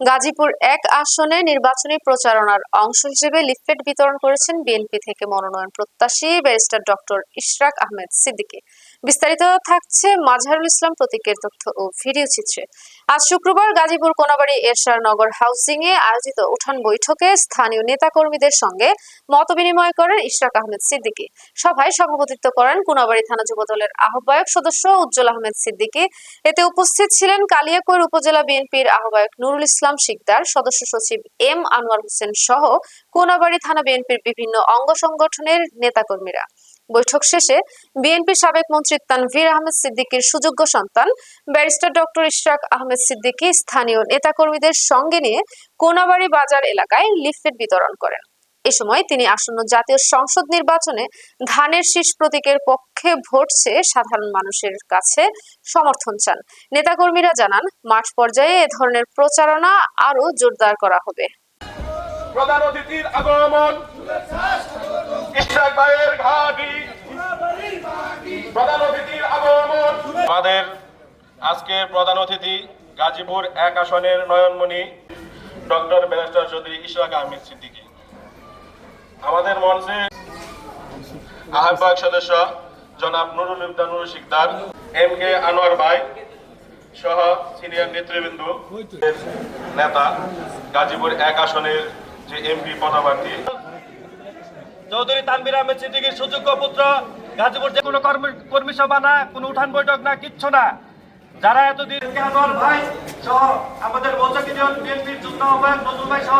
গাজীপুর এক আসনে নির্বাচনী প্রচারণার অংশ হিসেবে লিফলেট বিতরণ করেছেন বিএনপি থেকে মনোনয়ন প্রত্যাশী ব্যারিস্টার ডক্টর ইশরাক আহমেদ সিদ্দিকী। বিস্তারিত থাকছে মাজহারুল ইসলাম প্রতীকের তথ্য ও ভিডিও চিত্রে। আজ শুক্রবার গাজীপুর কোনাবাড়ি এরশার নগর হাউসিং এ আয়োজিত উঠান বৈঠকে স্থানীয় নেতাকর্মীদের সঙ্গে মতবিনিময় করেন ইশরাক আহমেদ সিদ্দিকী। সভায় সভাপতিত্ব করেন কোনাবাড়ি থানা যুবদলের আহ্বায়ক সদস্য উজ্জ্বল আহমেদ সিদ্দিকী। এতে উপস্থিত ছিলেন কালিয়াকৈর উপজেলা বিএনপির আহ্বায়ক নুরুল ইসলাম শিকদার, সদস্য সচিব এম আনোয়ার হোসেন সহ কোনাবাড়ি থানা বিএনপির বিভিন্ন অঙ্গ সংগঠনের নেতাকর্মীরা। বৈঠক শেষে বিএনপি সাবেক মন্ত্রী তানভীর আহমেদ সিদ্দিকীর সুযোগ্য সন্তান, ব্যারিস্টার ডক্টর ইশরাক আহমেদ সিদ্দিকী স্থানীয় নেতাকর্মীদের সঙ্গে নিয়ে কোনাবাড়ি বাজার এলাকায় লিফলেট বিতরণ করেন। এ সময় তিনি আসন্ন জাতীয় সংসদ নির্বাচনে ধানের শীষ প্রতীকের পক্ষে ভোট চেয়ে সাধারণ মানুষের কাছে সমর্থন চান। নেতাকর্মীরা জানান, মাঠ পর্যায়ে এ ধরনের প্রচারণা আরও জোরদার করা হবে। প্রধান অতিথির আগমন। ইশরাক ভাইয়ের ঘাটি প্রধান অতিথির আগমন আমাদের আজকের প্রধান অতিথি গাজীপুর এক আসনের নয়নমণি, ডক্টর ব্যারিস্টার চৌধুরী ইশরাক আহমেদ সিদ্দিকী। আমাদের মঞ্চে আহ্বায়ক সদস্য জনাব নুরুল ইবদা নুরুল শিকদার, এম কে আনোয়ার ভাই সহ সিনিয়র নেতৃবৃন্দ, নেতা, গাজীপুর এক আসনের যে এমপি পদাপ্রার্থী চৌধুরী তানবির আহমেদ সিদ্দিকীর সুযোগ্য পুত্র গাজীপুর যে কোনো কর্মী সভা না, কোনো উঠান বৈঠক না, কিচ্ছু না। যারা এতদিন আনোয়ার ভাই সহ আমাদের মৌচাক ইউনিয়ন বিএনপির যুগ্ম আহ্বায়ক নজরুল ভাই সহ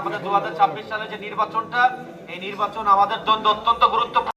আমাদের দু সালে যে নির্বাচনটা, এই নির্বাচন আমাদের জন্য অত্যন্ত গুরুত্বপূর্ণ।